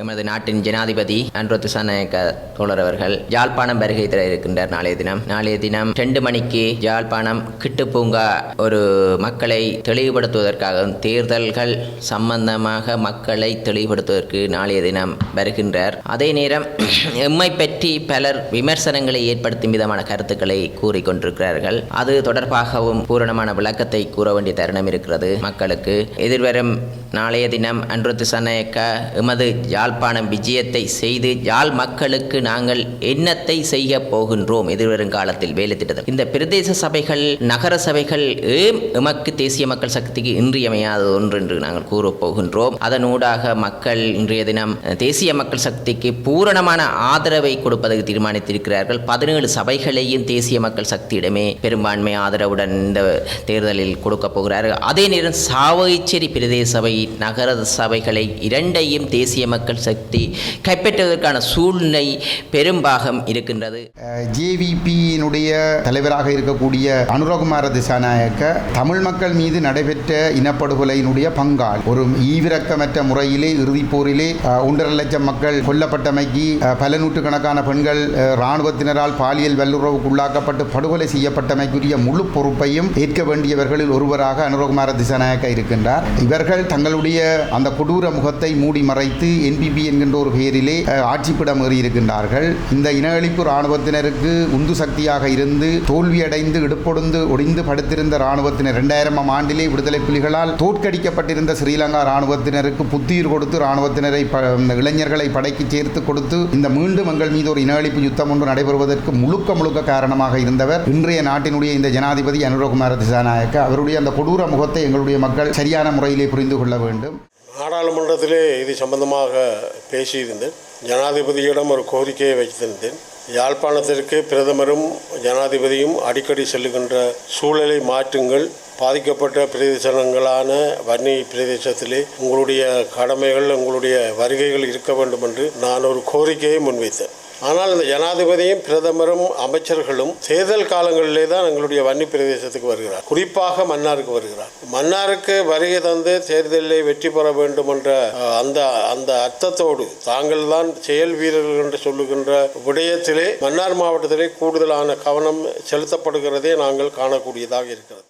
எமது நாட்டின் ஜனாதிபதி அன்ரோத்து சநாயக்க தோழர் அவர்கள். யாழ்ப்பாணம் வருகை தர இருக்கின்றார் நாளைய தினம். நாளைய தினம் ரெண்டு மணிக்கு யாழ்ப்பாணம் கிட்டுப்பூங்கா ஒரு மக்களை தெளிவுபடுத்துவதற்காகவும் தேர்தல்கள் சம்பந்தமாக மக்களை தெளிவுபடுத்துவதற்கு நாளைய தினம் வருகின்றார். அதே நேரம் எம்மை பற்றி பலர் விமர்சனங்களை ஏற்படுத்தும் விதமான கருத்துக்களை கூறிக்கொண்டிருக்கிறார்கள் அது தொடர்பாகவும் பூரணமான விளக்கத்தை கூற வேண்டிய தருணம் இருக்கிறது மக்களுக்கு. எதிர்வரும் நாளைய தினம் அன்றுத்து சனயக்க எமது யாழ்ப்பாணம் விஜயத்தை செய்து யாழ் மக்களுக்கு நாங்கள் என்னத்தை செய்ய போகின்றோம்? எதிர்வரும் காலத்தில் வேலை திட்டத்தில் இந்த பிரதேச சபைகள் நகர சபைகள் ஏம் எமக்கு தேசிய மக்கள் சக்திக்கு இன்றியமையாத ஒன்று என்று நாங்கள் கூறப் போகின்றோம்? அதனூடாக மக்கள் இன்றைய தினம் தேசிய மக்கள் சக்திக்கு பூரணமான ஆதரவை கொடுப்பதற்கு தீர்மானித்திருக்கிறார்கள். பதினேழு சபைகளையும் தேசிய மக்கள் சக்தியிடமே பெரும்பான்மை ஆதரவுடன் இந்த தேர்தலில் கொடுக்க போகிறார்கள். அதே நேரம் சாவகச்சேரி பிரதேச சபை நகர சபைகளை இரண்டையும் தேசிய மக்கள் சக்தி கைப்பற்றுவதற்கான சூழ்நிலை பெரும்பாகம் இருக்கின்றது. ஜேவிபியினுடைய தலைவராக இருக்கக்கூடிய அனுரகுமார திசாநாயக்க தமிழ் மக்கள் மீது நடைபெற்ற இனப்படுகொலையினுடைய பங்கால். ஒரு ஈவிரக்கமற்ற முறையிலே இறுதிப் போரிலே ஒன்றரை லட்சம் மக்கள் கொல்லப்பட்டமைக்கு பல நூற்றுக்கணக்கான பெண்கள் இராணுவத்தினரால் பாலியல் வல்லுறவுக்குள்ளாக்கப்பட்டு படுகொலை செய்யப்பட்டமைக்குரிய முழு பொறுப்பையும் ஏற்க வேண்டியவர்களில் ஒருவராக அனுரகுமார திசாநாயக்க இருக்கின்றார். இவர்கள் தங்களுடைய அந்த கொடூர முகத்தை மூடி மறைத்து ஏபிபி என்கின்ற ஒரு பெயரிலே ஆட்சிப்பிடம் ஏறியிருக்கின்றார்கள். இந்த இன அழிப்பு இராணுவத்தினருக்கு உந்து சக்தியாக இருந்து தோல்வியடைந்து இடுப்பொடுந்து ஒடிந்து படுத்திருந்த இராணுவத்தினர் இரண்டாயிரமாம் ஆண்டிலே விடுதலை புலிகளால் தோற்கடிக்கப்பட்டிருந்த ஸ்ரீலங்கா இராணுவத்தினருக்கு புத்துயிர் கொடுத்து இராணுவத்தினரை ப- இளைஞர்களை படைக்கு சேர்த்து கொடுத்து இந்த மீண்டும் எங்கள் மீது ஒரு இன அழிப்பு யுத்தம் ஒன்று நடைபெறுவதற்கு முழுக்க முழுக்க காரணமாக இருந்தவர் இன்றைய நாட்டினுடைய இந்த ஜனாதிபதி அனுரகுமார திசாநாயக்க. அவருடைய அந்த கொடூர முகத்தை எங்களுடைய மக்கள் சரியான முறையிலே புரிந்து கொள்ள வேண்டும். நாடாளுமன்றத்திலே இது சம்பந்தமாக பேசியிருந்தேன். ஜனாதிபதியிடம் ஒரு கோரிக்கையை வைத்திருந்தேன். யாழ்ப்பாணத்திற்கு பிரதமரும் ஜனாதிபதியும் அடிக்கடி செல்லுகின்ற சூழலை மாற்றுங்கள். பாதிக்கப்பட்ட பிரதேசங்களான வன்னி பிரதேசத்திலே உங்களுடைய கடமைகள் உங்களுடைய வருகைகள் இருக்க வேண்டும் என்று நான் ஒரு கோரிக்கையை முன்வைத்தேன். ஆனால் இந்த ஜனாதிபதியும் பிரதமரும் அமைச்சர்களும் தேர்தல் காலங்களிலே தான் எங்களுடைய வன்னி பிரதேசத்துக்கு வருகிறார். குறிப்பாக மன்னாருக்கு வருகிறார். மன்னாருக்கு வருகை தந்து தேர்தலில் வெற்றி பெற வேண்டும் என்ற அந்த அந்த அர்த்தத்தோடு தாங்கள் தான் செயல் வீரர்கள் என்று சொல்லுகின்ற விடயத்திலே மன்னார் மாவட்டத்திலே கூடுதலான கவனம் செலுத்தப்படுகிறதே நாங்கள் காணக்கூடியதாக இருக்கிறது.